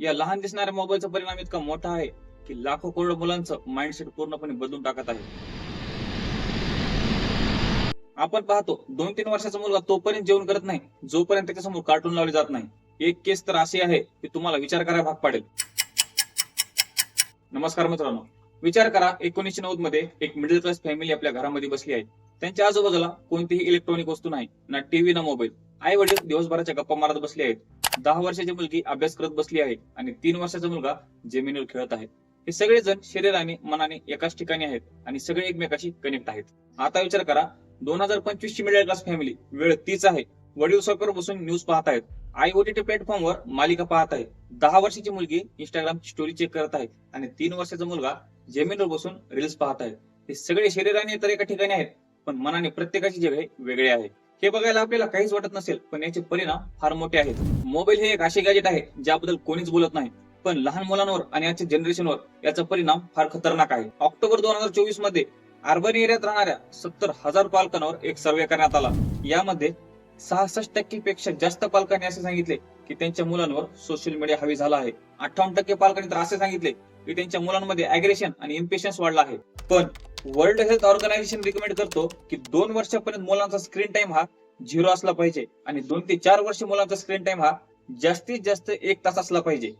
या लहान दिसणाऱ्या मोबाईलचा परिणाम इतका मोठा आहे की लाखो करोड मुलांचं माइंडसेट पूर्णपणे बदलून टाकत आहे. आपण पाहतो दोन तीन वर्षाचा मुलगा तोपर्यंत जेवण करत नाही जोपर्यंत त्याच्यासमोर कार्टून लावले जात नाही. एक केस तर अशी आहे की तुम्हाला विचार करायला भाग पाडेल. नमस्कार मित्रांनो. विचार करा एकोणीसशे नव्वदमध्ये एक मिडल क्लास फॅमिली आपल्या घरामध्ये बसली आहे. त्यांच्या आजूबाजूला कोणतीही इलेक्ट्रॉनिक वस्तू नाही ना टीव्ही ना मोबाईल आई वडील दिवसभराच्या गप्पा मारत बसले आहेत. दहा वर्षाची मुलगी अभ्यास करत बसली आहे आणि तीन वर्षाचा मुलगा जमिनीवर खेळत आहे. हे सगळेजण शरीराने मनाने एकाच ठिकाणी आहेत आणि सगळे एकमेकाशी कनेक्ट आहेत. आता विचार करा दोन हजार पंचवीस ची मिडल क्लास फॅमिली वेळ तीच आहे. वडील सोफ्यावर बसून न्यूज पाहत आहेत. आय ओटीटी प्लॅटफॉर्मवर मालिका पाहत आहे. दहा वर्षाची मुलगी इंस्टाग्राम स्टोरी चेक करत आहे आणि तीन वर्षाचा मुलगा जमिनीवर बसून रील्स पाहत आहे. हे सगळे शरीराने तर एका ठिकाणी आहेत पण मनाने प्रत्येकाची जगहे वेगळे आहे. हे बघायला आपल्याला काहीच वाटत नसेल पण याचे परिणाम फार मोठे आहेत. मोबाईल हे एक असे गॅजेट आहे ज्याबद्दल कोणीच बोलत नाही. पण लहान मुलांवर आणि आजच्या जनरेशनवर याचा परिणाम फार खतरनाक आहे. ऑक्टोबर दोन हजार चोवीसमध्ये अर्बन एरियात राहणाऱ्या सत्तर हजार पालकांवर एक सर्वे करण्यात आला. यामध्ये सहासष्ट टक्के पेक्षा जास्त पालकांनी असे सांगितले की त्यांच्या मुलांवर सोशल मीडिया हवी झाला आहे. अठ्ठावन्न टक्के पालकांनी तर असे सांगितले की त्यांच्या मुलांमध्ये अग्रेशन आणि इम्पेशन्स वाढला आहे. पण वर्ल्ड हेल्थ ऑर्गनायझेशन रिकमेंड करतो की दोन वर्षापर्यंत मुलांचा स्क्रीन टाइम हा झिरो असला पाहिजे आणि दोन ते चार वर्ष मुलांचा स्क्रीन टाइम हा जास्तीत जास्त एक तास असला पाहिजे.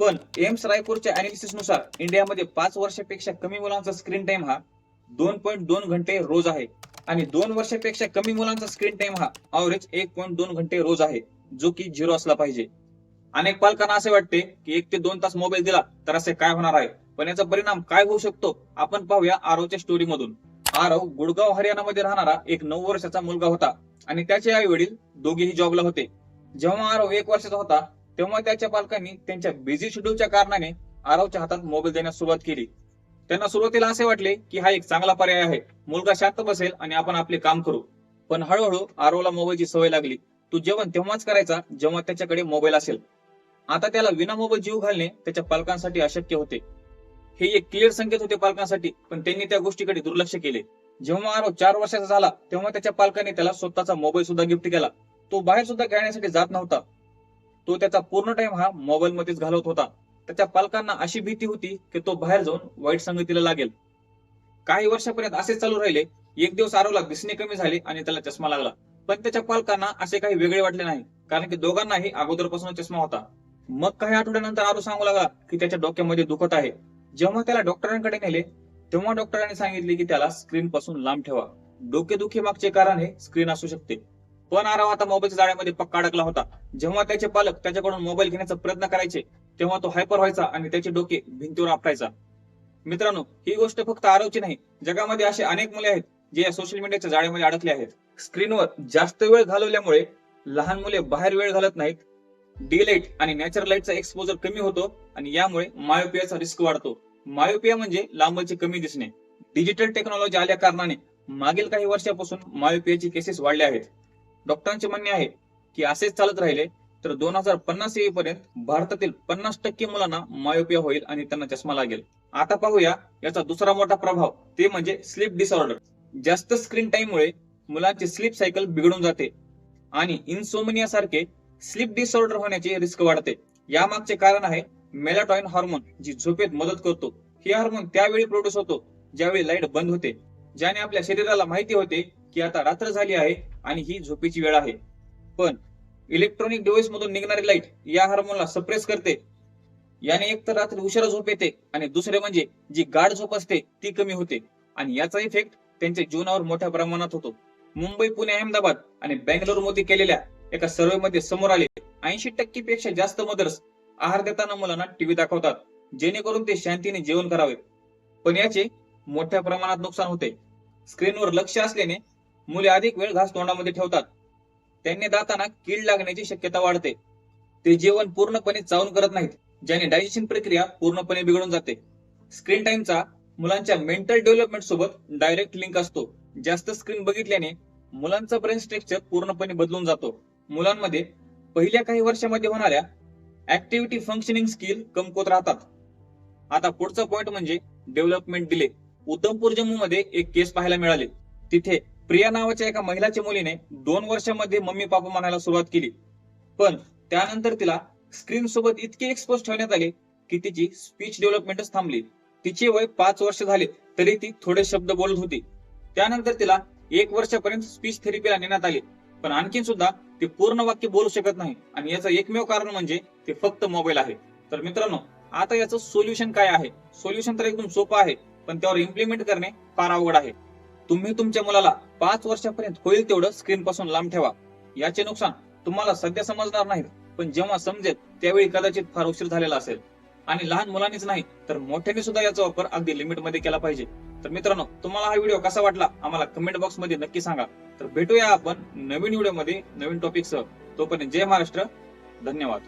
पण एम्स रायपूरच्या अनालिसिसनुसार इंडियामध्ये पाच वर्षापेक्षा कमी मुलांचा स्क्रीन टाइम हा दोन पॉईंट दोन घंटे रोज आहे आणि दोन वर्षापेक्षा कमी मुलांचा स्क्रीन टाइम हा अवरेज एक पॉईंट दोन घंटे रोज आहे जो की झिरो असला पाहिजे. अनेक पालकांना असे वाटते की एक ते दोन तास मोबाईल दिला तर असे काय होणार आहे? पण याचा परिणाम काय होऊ शकतो? आपण पाहूया आरवच्या स्टोरी मधून. आरव गुडगाव हरियाणामध्ये राहणारा एक नऊ वर्षाचा मुलगा होता आणि त्याचे आई वडील दोघेही जॉबला होते. जेव्हा आरव एक वर्षाचा होता तेव्हा त्याच्या पालकांनी त्यांच्या बिझी शेड्यूलच्या कारणाने आरवच्या हातात मोबाईल देण्यास सुरुवात केली. त्यांना सुरुवातीला असे वाटले की हा एक चांगला पर्याय आहे. मुलगा शांत बसेल आणि आपण आपले काम करू. पण हळूहळू आरवला मोबाईलची सवय लागली. तू जेवण तेव्हाच करायचा जेव्हा त्याच्याकडे मोबाईल असेल. आता त्याला विना मोबाईल जीव घालणे त्याच्या पालकांसाठी अशक्य होते. हे एक क्लिअर संकेत होते पालकांसाठी. पण त्यांनी त्या गोष्टीकडे दुर्लक्ष केले. जेव्हा आरव चार वर्षाचा झाला तेव्हा त्याच्या पालकांनी त्याला स्वतःचा मोबाईल सुद्धा गिफ्ट केला. तो बाहेर सुद्धा खेळण्यासाठी जात नव्हता. तो त्याचा पूर्ण टाइम हा मोबाईल मध्येच घालवत होता. त्याच्या पालकांना अशी भीती होती की तो बाहेर जाऊन वाईट संगतीला लागेल. काही वर्षापर्यंत असेच चालू राहिले. एक दिवस आरवला दिसणे कमी झाले आणि त्याला चष्मा लागला. पण त्याच्या पालकांना असे काही वेगळे वाटले नाही कारण की दोघांनाही अगोदरपासून चष्मा होता. मग काही आठवड्यानंतर आरू सांगू लागला की त्याच्या डोक्यामध्ये दुखत आहे. जेव्हा त्याला डॉक्टरांकडे नेले तेव्हा डॉक्टरांनी सांगितले की त्याला स्क्रीन पासून लांब ठेवा. डोकेदुखी मागचे कारण हे स्क्रीन असू शकते. पण आराव आता मोबाईलच्या जाळ्यामध्ये पक्का अडकला होता. जेव्हा त्याचे पालक त्याच्याकडून मोबाईल घेण्याचा प्रयत्न करायचे तेव्हा तो हायपर व्हायचा आणि त्याचे डोके भिंतीवर आपटायचा. मित्रांनो ही गोष्ट फक्त आरवची नाही. जगामध्ये असे अनेक मुले आहेत जे या सोशल मीडियाच्या जाळ्यामध्ये अडकले आहेत. स्क्रीनवर जास्त वेळ घालवल्यामुळे लहान मुले बाहेर वेळ घालत नाहीत. डे लाइट आणि नॅचरल लाईटचा एक्सपोजर कमी होतो आणि यामुळे मायोपियाचा रिस्क वाढतो. मायोपिया म्हणजे लांबचे कमी दिसणे. डिजिटल टेक्नॉलॉजी आल्या कारणाने मागील काही वर्षापासून मायोपियाची केसेस वाढले आहेत. डॉक्टरांचे म्हणणे आहे की असेच चालत राहिले तर दोन हजार पन्नास येईपर्यंत भारतातील पन्नास टक्के मुलांना मायोपिया होईल आणि त्यांना चष्मा लागेल. आता पाहूया याचा दुसरा मोठा प्रभाव ते म्हणजे स्लीप डिसऑर्डर जास्त स्क्रीन टाइम मुळे मुलांची स्लीप सायकल बिघडून जाते आणि इन्सोमनिया सारखे स्लीप डिसऑर्डर होण्याची रिस्क वाढते. यामागचे कारण आहे मेलाटॉइन हार्मोन जी झोपेत मदत करतो हे हार्मोन त्यावेळी प्रोड्यूस होतो ज्यावेळी लाइट बंद होते. ज्याने आपल्या शरीराला माहिती होते की आता रात्र झाली आहे आणि ही झोपेची वेळ आहे. पण इलेक्ट्रॉनिक डिव्हाइस मधून निघणारी लाइट या हार्मोनला सप्रेस करते. याने एक तर रात्री उशिरा झोप येते आणि दुसरे म्हणजे जी गाढ झोप असते ती कमी होते. आणि याचा इफेक्ट त्यांच्या जीवनावर मोठ्या प्रमाणात होतो. मुंबई पुणे अहमदाबाद आणि बेंगलोरमध्ये केलेल्या एका सर्वे मध्ये समोर आले ऐंशी टक्के पेक्षा जास्त मदर्स आहार देताना मुलांना टीव्ही दाखवतात. जेणेकरून ते शांतीने जेवण करावे. पण याचे मोठ्या प्रमाणात नुकसान होते. स्क्रीनवर लक्ष असल्याने मुले अधिक वेळ घास तोंडामध्ये ठेवतात. त्यांनी दातांना कीड लागण्याची शक्यता वाढते. ते जेवण पूर्णपणे चावून करत नाहीत ज्याने डायजेशन प्रक्रिया पूर्णपणे बिघडून जाते. स्क्रीन टाइमचा मुलांच्या मेंटल डेव्हलपमेंट सोबत डायरेक्ट लिंक असतो. जास्त स्क्रीन बघितल्याने मुलांचा ब्रेन स्ट्रक्चर पूर्णपणे बदलून जातो. मुलांमध्ये पहिल्या काही वर्षामध्ये होणाऱ्या ऍक्टिव्हिटी फंक्शनिंग स्किल कमकुवत राहतात. आता पुढचा पॉइंट म्हणजे डेव्हलपमेंट डिले उधमपूर जम्मू मध्ये एक केस पाहायला मिळाले. तिथे प्रिया नावाच्या एका महिलाच्या मुलीने दोन वर्षामध्ये मम्मी पापा म्हणायला सुरुवात केली. पण त्यानंतर तिला स्क्रीन सोबत इतके एक्सपोज ठेवण्यात आले की तिची स्पीच डेव्हलपमेंटच थांबली. तिचे वय पाच वर्ष झाले तरी ती थोडे शब्द बोलत होती. त्यानंतर तिला एक वर्षापर्यंत स्पीच थेरपीला नेण्यात आली. पण आणखीन सुद्धा ते पूर्ण वाक्य बोलू शकत नाही. आणि याचं एकमेव कारण म्हणजे ते फक्त मोबाईल आहे. तर मित्रांनो आता याचं सोल्युशन काय आहे? सोल्युशन तर एकदम सोपं आहे पण त्यावर इम्प्लिमेंट करणे फार अवघड आहे. तुम्ही तुमच्या मुलाला पाच वर्षापर्यंत होईल तेवढं स्क्रीन पासून लांब ठेवा. याचे नुकसान तुम्हाला सध्या समजणार नाहीत पण जेव्हा समजेल त्यावेळी कदाचित फार उशीर झालेला असेल. आणि लहान मुलांनीच नाही तर मोठ्यांनी सुद्धा याचा वापर अगदी लिमिटमध्ये केला पाहिजे. तर मित्रांनो तुम्हाला हा व्हिडिओ कसा वाटला? आम्हाला कमेंट बॉक्समध्ये नक्की सांगा. तर भेटूया आपण नवीन व्हिडिओमध्ये नवीन टॉपिक सह. तोपर्यंत जय महाराष्ट्र. धन्यवाद.